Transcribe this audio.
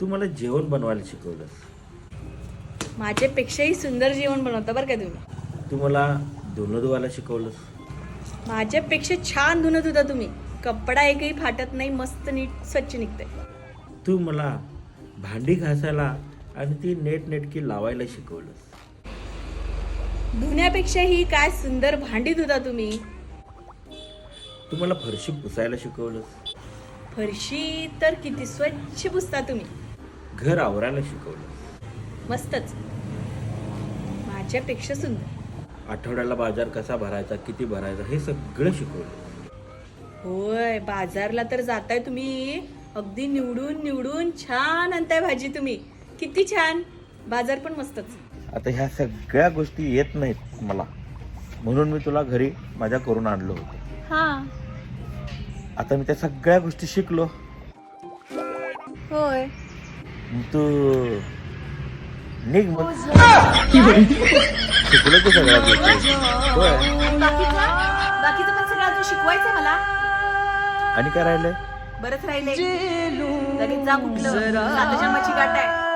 तू मला जेवण बनवायला शिकवलंस. माझ्यापेक्षाही सुंदर जेवण बनवता बरं का तुम्ही तू मला धुणं धुवायला शिकवलंस. माझ्यापेक्षा छान धुणत होता तुम्ही. कपडा एकही फाटत नाही मस्त नीट स्वच्छ निघते तू मला भांडी घासायला आणि ती नेट नेटकी लावायला शिकवलंस. धुण्यापेक्षाही काय सुंदर भांडी धुता तुम्ही. तू मला फरशी पुसायला शिकवलंस. फरशी तर किती स्वच्छ पुसता तुम्ही. घर आवरायला शिकवलं. मस्तच. माझ्यापेक्षा सुंदर. आठवड्याला बाजार कसा भरायचा किती भरायचा हे सगळं शिकवलं. होय बाजारला तर जाताय तुम्ही. अगदी निवडून निवडून छान आणताय भाजी तुम्ही. किती छान. बाजार पण मस्तच. आता ह्या सगळ्या गोष्टी येत नाहीत मला. म्हणून मी तुला घरी माझ्या करून आणलं होतं. हा. आता मी त्या सगळ्या गोष्टी शिकलो. होय. तू निघ मग. शिकलो की सगळ्या गोष्टी होय. बाकीचं? बाकीचं पण सगळं अजून शिकवायचं मला. आणि काय राहिलंय? बरंच राहिले लगेच जा कुठलं गाठ आहे.